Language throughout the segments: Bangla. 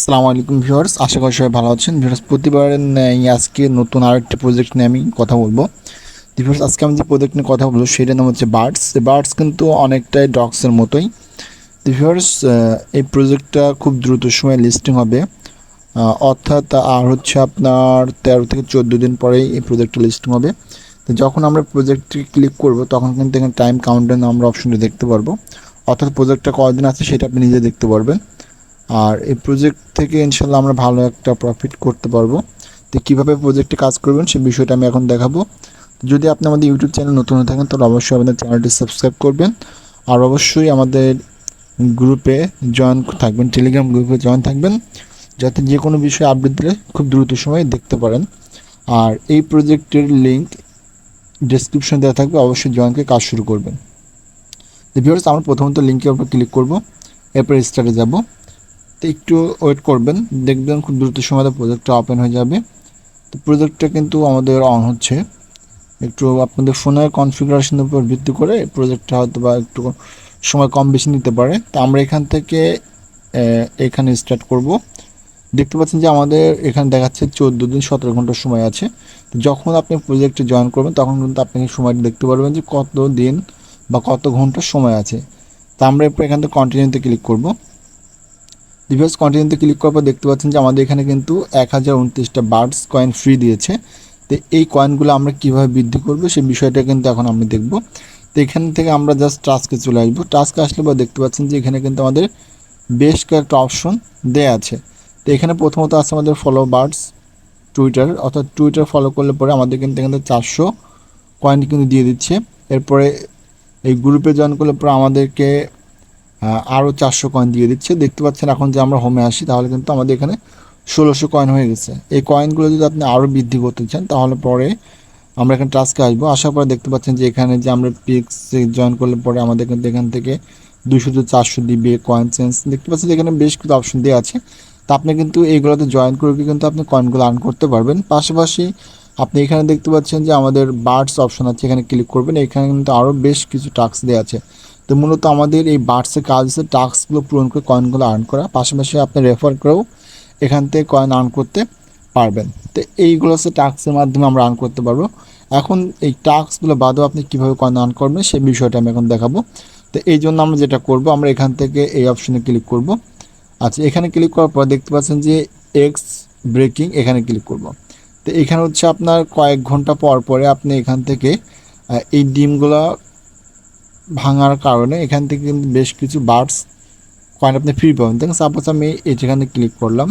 আসসালামু আলাইকুম ভিউয়ার্স, আশা করি সবাই ভালো আছেন। ভিউয়ার্স প্রতিবার আজকে নতুন আরেকটি প্রজেক্ট নিয়ে আমি কথা বলব। ভিউয়ার্স আজকে আমি যে প্রজেক্ট নিয়ে কথা বলব সেটার নাম হচ্ছে বার্ডস বার্ডস কিন্তু অনেকটাই ডগসের মতোই। ভিউয়ার্স এই প্রজেক্টটা খুব দ্রুত সময় লিস্টিং হবে। অর্থাৎ, আর হচ্ছে আপনার তেরো থেকে চোদ্দ দিন পরেই এই প্রজেক্টটা লিস্টিং হবে। তো যখন আমরা প্রজেক্টটি ক্লিক করব, তখন কিন্তু এখানে টাইম কাউন্টার আমরা অপশনটি দেখতে পারব। অর্থাৎ প্রজেক্টটা কদিন আছে সেটা আপনি নিজে দেখতে পারবেন। আর এই প্রজেক্ট থেকে ইনশাল্লাহ আমরা ভালো একটা প্রফিট করতে পারব। তো কীভাবে প্রজেক্টে কাজ করবেন সেই বিষয়টা আমি এখন দেখাবো। যদি আপনি আমাদের ইউটিউব চ্যানেল নতুন হয়ে থাকেন, তাহলে অবশ্যই আমাদের চ্যানেলটি সাবস্ক্রাইব করবেন। আর অবশ্যই আমাদের গ্রুপে জয়েন থাকবেন টেলিগ্রাম গ্রুপে জয়েন থাকবেন, যাতে যে কোনো বিষয়ে আপডেট দিলে খুব দ্রুত সময়ে দেখতে পারেন। আর এই প্রজেক্টের লিঙ্ক ডেসক্রিপশন দেওয়া থাকবে, অবশ্যই জয়েনকে কাজ শুরু করবেন। আমরা প্রথমত লিঙ্কের উপর ক্লিক করব, এরপর স্টার্টে যাব। তো একটু ওয়েট করবেন। দেখবেন খুব দ্রুত সময় প্রজেক্টটা ওপেন হয়ে যাবে। তো প্রজেক্টটা কিন্তু আমাদের অন হচ্ছে। একটু আপনাদের ফোনের কনফিগারেশনের উপর ভিত্তি করে প্রজেক্টটা হয়তো বা একটু সময় কম বেশি নিতে পারে। তো আমরা এখান থেকে এখানে স্টার্ট করব। দেখতে পাচ্ছেন যে আমাদের এখানে দেখাচ্ছে চোদ্দ দিন সতেরো ঘণ্টার সময় আছে। তো যখন আপনি প্রজেক্টে জয়েন করবেন, তখন কিন্তু আপনি সময়টা দেখতে পারবেন যে কত দিন বা কত ঘণ্টার সময় আছে। তা আমরা এরপর এখান থেকে কন্টিনিউতে ক্লিক করব। রিভার্স কন্টিনিউতে ক্লিক করার পর দেখতে পাচ্ছেন যে আমাদের এখানে কিন্তু এক হাজার উনত্রিশটা বার্ডস কয়েন ফ্রি দিয়েছে। তো এই কয়েনগুলো আমরা কীভাবে বৃদ্ধি করব সেই বিষয়টা কিন্তু এখন আমরা দেখব। তো এখান থেকে আমরা জাস্ট টাস্কে চলে আসব। টাস্কে আসলে পর দেখতে পাচ্ছেন যে এখানে কিন্তু আমাদের বেশ কয়েকটা অপশন দেয়া আছে। তো এখানে প্রথমত আছে আমাদের ফলো বার্ডস টুইটার অর্থাৎ টুইটার ফলো করলে পরে আমাদের কিন্তু এখানে চারশো কয়েন কিন্তু দিয়ে দিচ্ছে। এরপরে এই গ্রুপে জয়েন করলে পরে আমাদেরকে আরও চারশো কয়েন দিয়ে দিচ্ছে। দেখতে পাচ্ছেন এখন যে আমরা হোমে আসি, তাহলে কিন্তু আমাদের এখানে ষোলোশো কয়েন হয়ে গেছে। এই কয়েনগুলো যদি আপনি আরও বৃদ্ধি করতে চান, তাহলে পরে আমরা এখানে টাস্কে আসব। আসার পরে দেখতে পাচ্ছেন যে এখানে যে আমরা পিক্স জয়েন করলে পরে আমাদের কিন্তু এখান থেকে দুশো টু চারশো দিবে কয়েন চেঞ্জ দেখতে পাচ্ছেন এখানে বেশ কিছু অপশন দেওয়া আছে। তা আপনি কিন্তু এইগুলোতে জয়েন করে কিন্তু আপনি কয়েনগুলো আর্ন করতে পারবেন। পাশাপাশি আপনি এখানে দেখতে পাচ্ছেন যে আমাদের বার্ডস অপশন আছে, এখানে ক্লিক করবেন। এখানে কিন্তু আরও বেশ কিছু টাস্ক দেওয়া আছে। তো মূলত আমাদের এই বার্ডসের কাজ হচ্ছে টাস্কগুলো পূরণ করে কয়েনগুলো আর্ন করা। পাশাপাশি আপনি রেফার করেও এখান থেকে কয়েন আর্ন করতে পারবেন। তো এইগুলো হচ্ছে টাস্কের মাধ্যমে আমরা আর্ন করতে পারব। এখন এই টাস্কগুলো বাদেও আপনি কীভাবে কয়েন আর্ন করবেন সেই বিষয়টা আমি এখন দেখাবো। তো এই জন্য আমরা যেটা করব, আমরা এখান থেকে এই অপশনে ক্লিক করব। আচ্ছা এখানে ক্লিক করার পর দেখতে পাচ্ছেন যে এক্স ব্রেকিং এখানে ক্লিক করব। তো এখানে হচ্ছে আপনার কয়েক ঘণ্টা পর পরে আপনি এখান থেকে এই ডিমগুলো ভাঙার কারণে এখান থেকে কিন্তু বেশ কিছু বার্ডস কয়েন আপনি ফ্রি পাবেন। দেখেন সাপোজ আমি এই যেখানে ক্লিক করলাম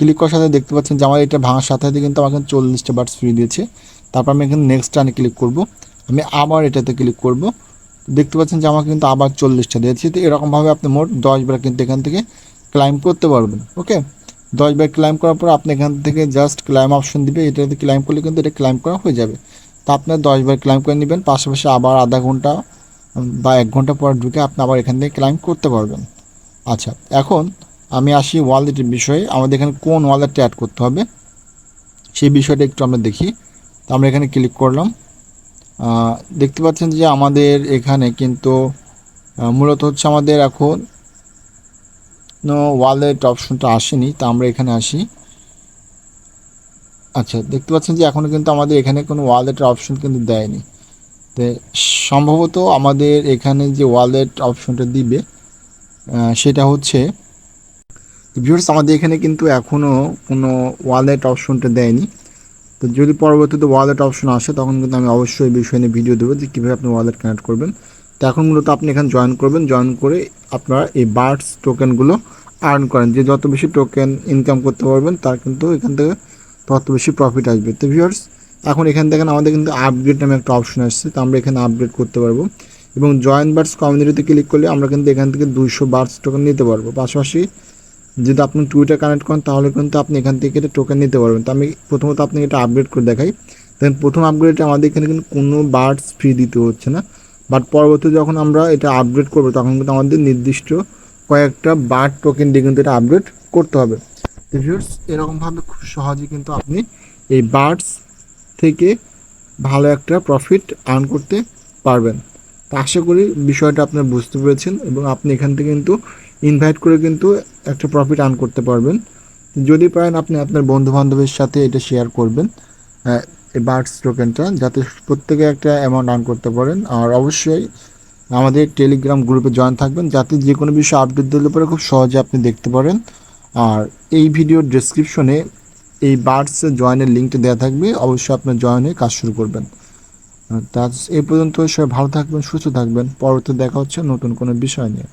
ক্লিক করার সাথে দেখতে পাচ্ছেন যে আমার এটা ভাঙার সাথে সাথে কিন্তু আমাকে চল্লিশটা বার্ডস ফ্রি দিয়েছে। তারপর আমি এখানে নেক্সট টানে ক্লিক করব। আমি আবার এটাতে ক্লিক করব। দেখতে পাচ্ছেন যে আমাকে কিন্তু আবার চল্লিশটা দিয়েছে। তো এরকমভাবে আপনি মোট দশ বার কিন্তু এখান থেকে ক্লাইম করতে পারবেন ওকে দশ বার ক্লাইম করার পর আপনি এখান থেকে জাস্ট ক্লাইম অপশন দিবে। এটাতে ক্লাইম করলে কিন্তু এটা ক্লাইম করা হয়ে যাবে। তা আপনার দশ বার ক্লাইম করে নেবেন। পাশাপাশি আবার আধা ঘণ্টা বা এক ঘণ্টা পর ঢুকে আপনি আবার এখান থেকে ক্লাইম করতে পারবেন। আচ্ছা এখন আমি আসি ওয়ালেটের বিষয়ে। আমাদের এখানে কোন ওয়ালেটটা অ্যাড করতে হবে? সেই বিষয়টা একটু আমরা দেখি। তো আমরা এখানে ক্লিক করলাম। দেখতে পাচ্ছেন যে আমাদের এখানে কিন্তু মূলত হচ্ছে আমাদের এখন ওয়ালেট অপশনটা আসেনি, তা আমরা এখানে আসি। আচ্ছা দেখতে পাচ্ছেন যে এখনও কিন্তু আমাদের এখানে কোনো ওয়ালেটের অপশন কিন্তু দেয়নি। তো সম্ভবত আমাদের এখানে যে ওয়ালেট অপশনটা দিবে সেটা হচ্ছে ভিউয়ার্স আমাদের এখানে কিন্তু এখনও কোনো ওয়ালেট অপশনটা দেয়নি। তো যদি পরবর্তীতে ওয়ালেট অপশন আসে, তখন কিন্তু আমি অবশ্যই এই বিষয় নিয়ে ভিডিও দেবো যে কীভাবে আপনি ওয়ালেট কানেক্ট করবেন। তো এখন মূলত আপনি এখানে জয়েন করবেন। জয়েন করে আপনারা এই বার্ডস টোকেনগুলো আর্ন করেন। যে যত বেশি টোকেন ইনকাম করতে পারবেন, তার কিন্তু এখান থেকে তত বেশি প্রফিট আসবে। তো ভিউয়ার্স এখন এখান থেকে আমাদের কিন্তু আপগ্রেড নামে একটা অপশন আসছে, তো আমরা এখানে আপগ্রেড করতে পারব। এবং জয়েন্ট বার্ডস কমিউনিটিতে ক্লিক করলে আমরা কিন্তু এখান থেকে দুইশো বার্ডস টোকেন নিতে পারব। পাশাপাশি যদি আপনি টুইটার কানেক্ট করেন, তাহলে কিন্তু আপনি এখান থেকে এটা টোকেন নিতে পারবেন। তো আমি প্রথমত আপনাকে এটা আপগ্রেড করে দেখাই। দেন প্রথম আপগ্রেডে আমাদের এখানে কিন্তু কোনো বার্ডস ফ্রি দিতে হচ্ছে না। বাট পরবর্তী যখন আমরা এটা আপগ্রেড করব, তখন কিন্তু আমাদের নির্দিষ্ট কয়েকটা বার্ড টোকেন দিয়ে কিন্তু এটা আপগ্রেড করতে হবে। এরকমভাবে খুব সহজে কিন্তু আপনি এই বার্ডস থেকে ভালো একটা প্রফিট আর্ন করতে পারবেন। তো আশা করি বিষয়টা আপনার বুঝতে পেরেছেন এবং আপনি এখান থেকে কিন্তু ইনভাইট করে কিন্তু একটা প্রফিট আর্ন করতে পারবেন। যদি পারেন আপনি আপনার বন্ধু বান্ধবের সাথে এটা শেয়ার করবেন এই বার্ডস টোকেনটা যাতে প্রত্যেকে একটা অ্যামাউন্ট আর্ন করতে পারেন। আর অবশ্যই আমাদের টেলিগ্রাম গ্রুপে জয়েন থাকবেন, যাতে যে কোনো বিষয়ে আপডেট দিলে পরে খুব সহজে আপনি দেখতে পারেন। আর এই ভিডিওর ডেসক্রিপশনে এই বার্ডস জয়েনের লিঙ্কটা দেওয়া থাকবে, অবশ্যই আপনার জয়েনে কাজ শুরু করবেন। তা এ পর্যন্ত সবাই ভালো থাকবেন, সুস্থ থাকবেন পরবর্তী দেখা হচ্ছে নতুন কোনো বিষয় নিয়ে।